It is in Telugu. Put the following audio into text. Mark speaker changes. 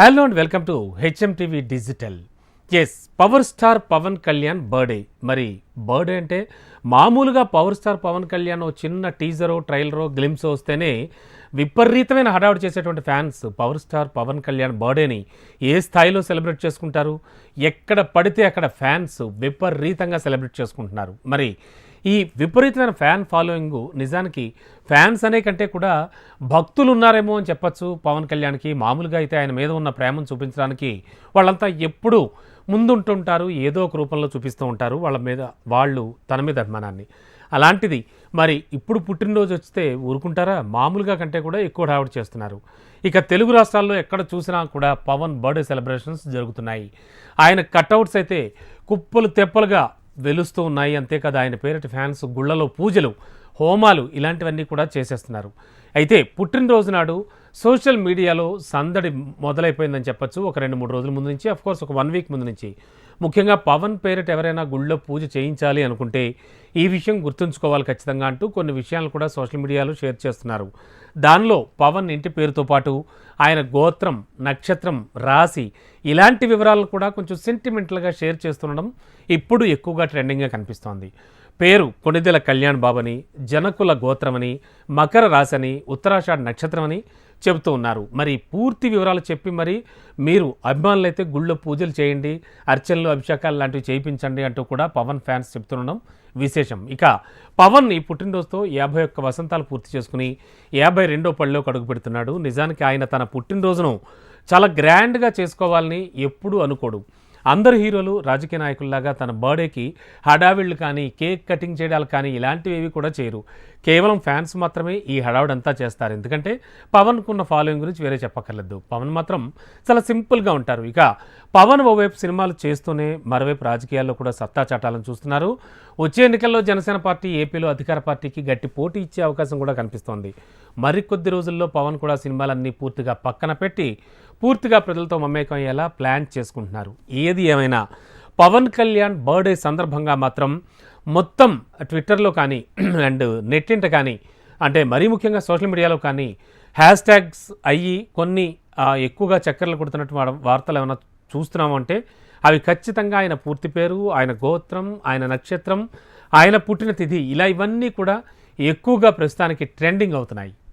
Speaker 1: Hello and welcome to HMTV Digital. Yes, power star Pavan Kalyan birthday. మరి బర్త్డే అంటే మామూలుగా పవర్ స్టార్ పవన్ కళ్యాణ్ చిన్న టీజరో ట్రైలరో గ్లిమ్స్ వస్తేనే విపరీతమైన హడావుడి చేసేటువంటి fans power star Pavan Kalyan బర్త్డేని ఏ స్థాయిలో సెలబ్రేట్ చేసుకుంటారు? ఎక్కడ పడితే అక్కడ ఫ్యాన్స్ విపరీతంగా సెలబ్రేట్ చేసుకుంటున్నారు. మరి ఈ విపరీతమైన ఫ్యాన్ ఫాలోయింగ్ నిజానికి ఫ్యాన్స్ అనే కంటే కూడా భక్తులు ఉన్నారేమో అని చెప్పచ్చు పవన్ కళ్యాణ్కి. మామూలుగా అయితే ఆయన మీద ఉన్న ప్రేమను చూపించడానికి వాళ్ళంతా ఎప్పుడూ ముందుంటుంటారు ఏదో ఒక రూపంలో చూపిస్తూ ఉంటారు వాళ్ళ మీద వాళ్ళు తన మీద అభిమానాన్ని. అలాంటిది మరి ఇప్పుడు పుట్టినరోజు వస్తే ఊరుకుంటారా? మామూలుగా కంటే కూడా ఎక్కువ హడావుడి చేస్తున్నారు. ఇక తెలుగు రాష్ట్రాల్లో ఎక్కడ చూసినా కూడా పవన్ బర్త్డే సెలబ్రేషన్స్ జరుగుతున్నాయి. ఆయన కట్అవుట్స్ అయితే కుప్పలు తెప్పలుగా వెలుస్తూ ఉన్నాయి. అంతేకాదు ఆయన పేరిటి ఫ్యాన్స్ గుళ్ళలో పూజలు హోమాలు ఇలాంటివన్నీ కూడా చేసేస్తున్నారు. అయితే పుట్టినరోజు నాడు సోషల్ మీడియాలో సందడి మొదలైపోయిందని చెప్పొచ్చు. ఒక రెండు మూడు రోజుల ముందు నుంచి కోర్స్ ఒక వన్ వీక్ ముందు నుంచి. ముఖ్యంగా పవన్ పేరిట ఎవరైనా గుళ్ళో పూజ చేయించాలి అనుకుంటే ఈ విషయం గుర్తుంచుకోవాలి ఖచ్చితంగా అంటూ కొన్ని విషయాలు కూడా సోషల్ మీడియాలో షేర్ చేస్తున్నారు. దానిలో పవన్ ఇంటి పేరుతో పాటు ఆయన గోత్రం నక్షత్రం రాశి ఇలాంటి వివరాలను కూడా కొంచెం సెంటిమెంటల్గా షేర్ చేస్తుండడం ఇప్పుడు ఎక్కువగా ట్రెండింగ్గా కనిపిస్తోంది. పేరు కొణిదెల కళ్యాణ్ బాబని జనకుల గోత్రమని మకర రాశని ఉత్తరాషాఢ నక్షత్రమని చెబుతూ ఉన్నారు. మరి పూర్తి వివరాలు చెప్పి మరి మీరు అభిమానులైతే గుళ్ళో పూజలు చేయండి అర్చనలు అభిషేకాలు లాంటివి చేయించండి అంటూ కూడా పవన్ ఫ్యాన్స్ చెప్తుండడం విశేషం. ఇక పవన్ ఈ పుట్టినరోజుతో యాభై ఒక్క వసంతాలు పూర్తి చేసుకుని యాభై రెండో పళ్ళలో అడుగు పెడుతున్నాడు. నిజానికి ఆయన తన పుట్టినరోజును చాలా గ్రాండ్గా చేసుకోవాలని ఎప్పుడూ అనుకోడు. అందరు హీరోలు రాజకీయ నాయకుల్లాగా తన బర్త్డేకి హడావిళ్ళు కానీ కేక్ కటింగ్ చేయడాలు కానీ ఇలాంటివి కూడా చేయరు. కేవలం ఫ్యాన్స్ మాత్రమే ఈ హడావుడంతా చేస్తారు. ఎందుకంటే పవన్కున్న ఫాలోయింగ్ గురించి వేరే చెప్పక్కర్లేదు. పవన్ మాత్రం చాలా సింపుల్గా ఉంటారు. ఇక పవన్ ఓవైపు సినిమాలు చేస్తూనే మరోవైపు రాజకీయాల్లో కూడా సత్తా చాటాలను చూస్తున్నారు. వచ్చే ఎన్నికల్లో జనసేన పార్టీ ఏపీలో అధికార పార్టీకి గట్టి పోటీ ఇచ్చే అవకాశం కూడా కనిపిస్తోంది. మరికొద్ది రోజుల్లో పవన్ కూడా సినిమాలన్నీ పూర్తిగా పక్కన పెట్టి పూర్తిగా ప్రజలతో మమేకం అయ్యేలా ప్లాన్ చేసుకుంటున్నారు. ఏది ఏమైనా పవన్ కళ్యాణ్ బర్త్డే సందర్భంగా మాత్రం మొత్తం ట్విట్టర్లో కానీ అండ్ నెట్టింట కానీ అంటే మరీ ముఖ్యంగా సోషల్ మీడియాలో కానీ హ్యాష్ ట్యాగ్స్ అయ్యి కొన్ని ఎక్కువగా చక్కర్లు కొడుతున్నట్టు వార్తలు ఏమైనా చూస్తున్నామంటే అవి ఖచ్చితంగా ఆయన పూర్తి పేరు ఆయన గోత్రం ఆయన నక్షత్రం ఆయన పుట్టిన తిథి ఇలా ఇవన్నీ కూడా ఎక్కువగా ప్రస్తుతానికి ట్రెండింగ్ అవుతున్నాయి.